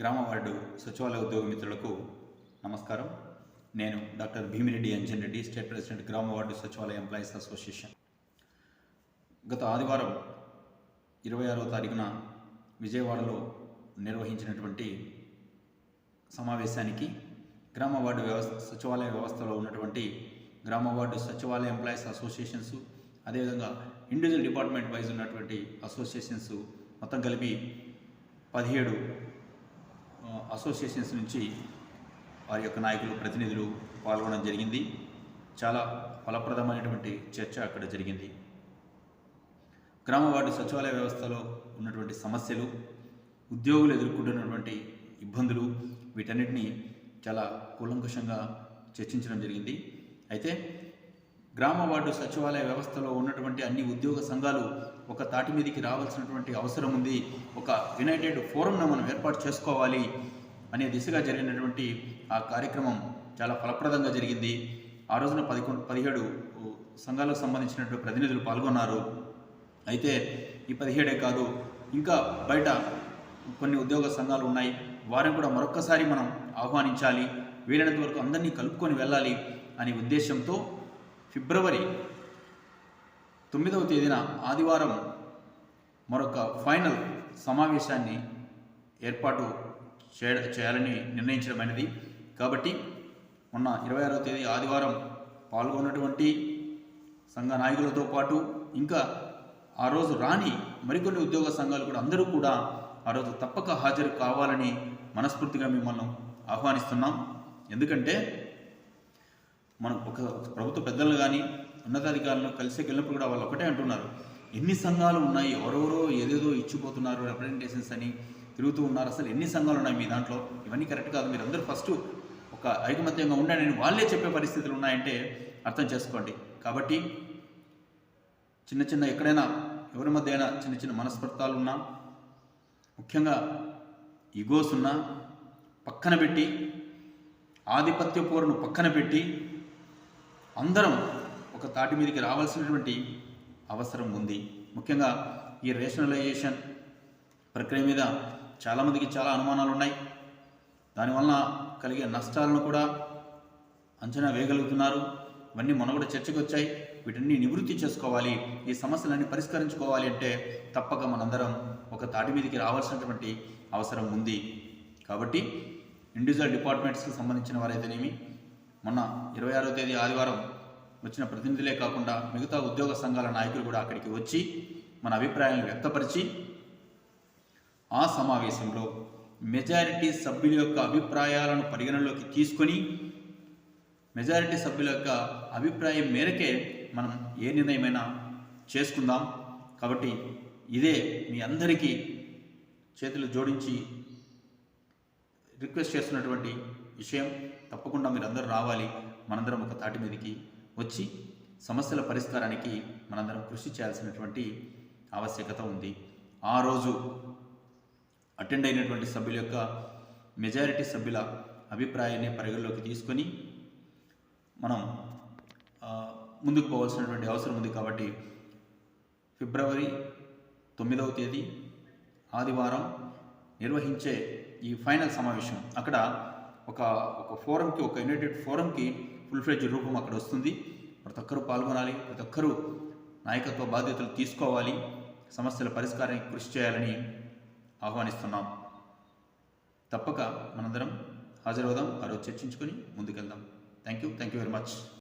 గ్రామ వార్డు సచివాలయ ఉద్యోగ మిత్రులకు నమస్కారం. నేను doctor Bheemireddy Anjan Reddy state president గ్రామ వార్డు సచివాలయ ఎంప్లాయీస్ అసోసియేషన్. గత ఆదివారం ఇరవై ఆరో తారీఖున విజయవాడలో నిర్వహించినటువంటి సమావేశానికి గ్రామ వార్డు వ్యవస్థ సచివాలయ వ్యవస్థలో ఉన్నటువంటి గ్రామ వార్డు సచివాలయ ఎంప్లాయీస్ అసోసియేషన్స్ అదేవిధంగా ఇండివిజువల్ డిపార్ట్మెంట్ వైజ్ ఉన్నటువంటి అసోసియేషన్స్ మొత్తం కలిపి పదిహేడు అసోసియేషన్స్ నుంచి వారి యొక్క నాయకులు ప్రతినిధులు పాల్గొనడం జరిగింది. చాలా ఫలప్రదమైనటువంటి చర్చ అక్కడ జరిగింది. గ్రామ వార్డు సచివాలయ వ్యవస్థలో ఉన్నటువంటి సమస్యలు ఉద్యోగులు ఎదుర్కొంటున్నటువంటి ఇబ్బందులు వీటన్నిటిని చాలా కూలంకషంగా చర్చించడం జరిగింది. అయితే గ్రామ వార్డు సచివాలయ వ్యవస్థలో ఉన్నటువంటి అన్ని ఉద్యోగ సంఘాలు ఒక తాటి మీదకి రావాల్సినటువంటి అవసరం ఉంది. ఒక యునైటెడ్ ఫోరంను మనం ఏర్పాటు చేసుకోవాలి అనే దిశగా జరిగినటువంటి ఆ కార్యక్రమం చాలా ఫలప్రదంగా జరిగింది. ఆ రోజున పదకొండు పదిహేడు సంఘాలకు సంబంధించినటువంటి ప్రతినిధులు పాల్గొన్నారు. అయితే ఈ పదిహేడే కాదు ఇంకా బయట కొన్ని ఉద్యోగ సంఘాలు ఉన్నాయి. వారిని కూడా మరొక్కసారి మనం ఆహ్వానించాలి. వీలైనంత వరకు అందరినీ కలుపుకొని వెళ్ళాలి అనే ఉద్దేశంతో ఫిబ్రవరి తొమ్మిదవ తేదీన ఆదివారం మరొక ఫైనల్ సమావేశాన్ని ఏర్పాటు చేయ చేయాలని నిర్ణయించడమైనది కాబట్టి మొన్న ఇరవై ఆరవ తేదీ ఆదివారం పాల్గొన్నటువంటి సంఘ నాయకులతో పాటు ఇంకా ఆ రోజు రాని మరికొన్ని ఉద్యోగ సంఘాలు కూడా అందరూ కూడా ఆ రోజు తప్పక హాజరు కావాలని మనస్ఫూర్తిగా మిమ్మల్ని ఆహ్వానిస్తున్నాం. ఎందుకంటే మనం ఒక ప్రభుత్వ పెద్దలు కానీ ఉన్నతాధికారులను కలిసి వెళ్ళినప్పుడు కూడా వాళ్ళు ఒకటే అంటున్నారు. ఎన్ని సంఘాలు ఉన్నాయి? ఎవరెవరో ఏదేదో ఇచ్చిపోతున్నారు రిప్రజెంటేషన్స్ అని తిరుగుతూ ఉన్నారు. అసలు ఎన్ని సంఘాలు ఉన్నాయి మీ దాంట్లో? ఇవన్నీ కరెక్ట్ కాదు. మీరు అందరూ ఫస్ట్ ఒక ఐకమత్యంగా ఉండండి వాళ్ళే చెప్పే పరిస్థితులు ఉన్నాయంటే అర్థం చేసుకోండి. కాబట్టి చిన్న చిన్న ఎక్కడైనా ఎవరి మధ్య అయినా చిన్న చిన్న మనస్పర్ధాలు ఉన్నా ముఖ్యంగా ఈగోస్ ఉన్నా పక్కన పెట్టి ఆధిపత్య పోరును పక్కన పెట్టి అందరం ఒక తాటి మీదకి రావాల్సినటువంటి అవసరం ఉంది. ముఖ్యంగా ఈ రేషనలైజేషన్ ప్రక్రియ మీద చాలామందికి చాలా అనుమానాలు ఉన్నాయి. దానివలన కలిగే నష్టాలను కూడా అంచనా వేయగలుగుతున్నారు. ఇవన్నీ మొన్న కూడా చర్చకు వచ్చాయి వీటిని నివృత్తి చేసుకోవాలి. ఈ సమస్యలన్నీ పరిష్కరించుకోవాలి అంటే తప్పక మనందరం ఒక తాటి మీదకి రావాల్సినటువంటి అవసరం ఉంది. కాబట్టి ఇండివిజువల్ డిపార్ట్మెంట్స్కి సంబంధించిన వారైతేనేమి మొన్న ఇరవై ఆరో తేదీ ఆదివారం వచ్చిన ప్రతినిధులే కాకుండా మిగతా ఉద్యోగ సంఘాల నాయకులు కూడా అక్కడికి వచ్చి మన అభిప్రాయాలను వ్యక్తపరిచి ఆ సమావేశంలో మెజారిటీ సభ్యుల యొక్క అభిప్రాయాలను పరిగణలోకి తీసుకొని మెజారిటీ సభ్యుల యొక్క అభిప్రాయం మేరకే మనం ఏ నిర్ణయమైనా చేసుకుందాం. కాబట్టి ఇదే మీ అందరికీ చేతులు జోడించి రిక్వెస్ట్ చేస్తున్నటువంటి విషయం. తప్పకుండా మీరు అందరూ రావాలి. మనందరం ఒక తాటి మీదకి వచ్చి సమస్యల పరిష్కారానికి మనందరం కృషి చేయాల్సినటువంటి ఆవశ్యకత ఉంది. ఆ రోజు అటెండ్ అయినటువంటి సభ్యుల యొక్క మెజారిటీ సభ్యుల అభిప్రాయాన్ని పరిగణలోకి తీసుకొని మనం ముందుకు పోవాల్సినటువంటి అవసరం ఉంది కాబట్టి ఫిబ్రవరి తొమ్మిదవ తేదీ ఆదివారం నిర్వహించే ఈ ఫైనల్ సమావేశం. అక్కడ ఒక ఒక ఫోరంకి ఒక యునైటెడ్ ఫోరంకి ఫుల్ ఫ్లెడ్జ్ రూపం అక్కడ వస్తుంది. ప్రతి ఒక్కరూ పాల్గొనాలి. ప్రతి ఒక్కరూ నాయకత్వ బాధ్యతలు తీసుకోవాలి. సమస్యల పరిష్కారానికి కృషి చేయాలని ఆహ్వానిస్తున్నాం. తప్పక మనందరం హాజరవుదాం. ఆ రోజు చర్చించుకొని ముందుకెళ్దాం. Thank you thank you very much